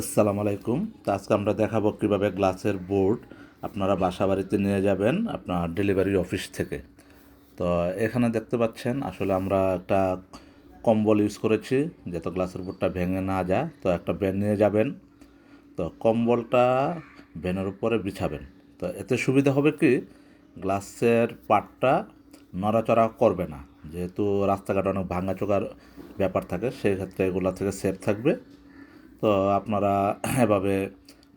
আসসালামু আলাইকুম। তো আজকে আমরা দেখাবো কীভাবে গ্লাসের বোর্ড আপনারা বাসা বাড়িতে নিয়ে যাবেন আপনার ডেলিভারি অফিস থেকে। তো এখানে দেখতে পাচ্ছেন, আসলে আমরা একটা কম্বল ইউজ করেছি, যাতে গ্লাসের বোর্ডটা ভেঙে না যায়। তো একটা ব্যান নিয়ে যাবেন। তো কম্বলটা ব্যানের উপরে বিছাবেন। তো এতে সুবিধা হবে কি, গ্লাসের পাটটা নড়াচড়া করবে না। যেহেতু রাস্তাঘাটে অনেক ভাঙাচোকার ব্যাপার থাকে, সেই ক্ষেত্রে এগুলো থেকে সেফ থাকবে। তো আপনারা এভাবে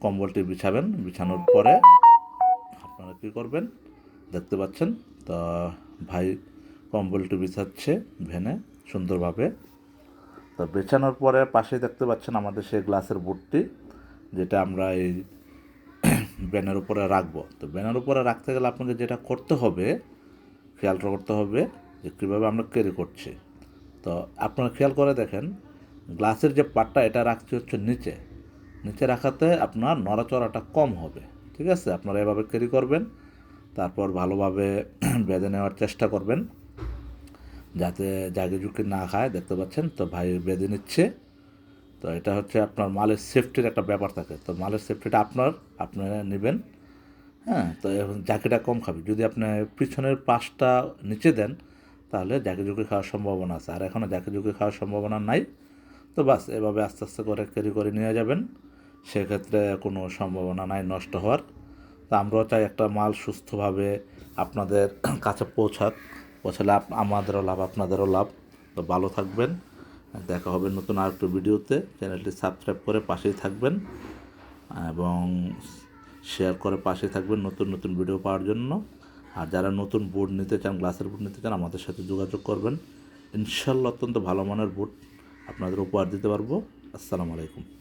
কম্বলটি বিছাবেন। বিছানোর পরে আপনারা কী করবেন? দেখতে পাচ্ছেন, তো ভাই কম্বলটি বিছাচ্ছে ভ্যানে সুন্দরভাবে। তো বেছানোর পরে পাশে দেখতে পাচ্ছেন আমাদের সেই গ্লাসের বোর্ডটি যেটা আমরা এই ব্যানের উপরে রাখব। তো ব্যানের উপরে রাখতে গেলে আপনাকে যেটা করতে হবে, খেয়াল করতে হবে যে কীভাবে আমরা ক্যারি করছি। তো আপনারা খেয়াল করে দেখেন গ্লাসের যে পাটটা, এটা রাখছি হচ্ছে নিচে। নিচে রাখাতে আপনার নড়াচড়াটা কম হবে, ঠিক আছে? আপনারা এভাবে ক্যারি করবেন, তারপর ভালোভাবে বেঁধে নেওয়ার চেষ্টা করবেন, যাতে জাগি ঝুঁকি না খায়, দেখতে পাচ্ছেন? তো ভাই বেঁধে নিচ্ছে। তো এটা হচ্ছে আপনার মালের সেফটির একটা ব্যাপার থাকে। তো মালের সেফটিটা আপনার আপনারা নেবেন হ্যাঁ? তো জাকিটা কম খাবে। যদি আপনি পিছনের পাশটা নিচে দেন, তাহলে জাকি ঝুঁকি খাওয়ার সম্ভাবনা আছে। আর এখনও জাকি ঝুঁকি খাওয়ার সম্ভাবনা নাই। তো বাস, এভাবে আস্তে আস্তে করে ক্যারি করে নিয়ে যাবেন। সেক্ষেত্রে কোনো সম্ভাবনা নাই, নষ্ট হওয়ার। তো আমরাও চাই একটা মাল সুস্থভাবে আপনাদের কাছে পৌঁছাক। পৌঁছালে আমাদেরও লাভ, আপনাদেরও লাভ। তো ভালো থাকবেন। দেখা হবে নতুন আর একটু ভিডিওতে। চ্যানেলটি সাবস্ক্রাইব করে পাশেই থাকবেন এবং শেয়ার করে পাশে থাকবেন নতুন নতুন ভিডিও পাওয়ার জন্য। আর যারা নতুন বোর্ড নিতে চান গ্লাসের বোর্ড নিতে চান, আমাদের সাথে যোগাযোগ করবেন। ইনশাল্লাহ অত্যন্ত ভালো মানের বোর্ড আপনাদের উপহার দিতে পারব। আসসালামু আলাইকুম।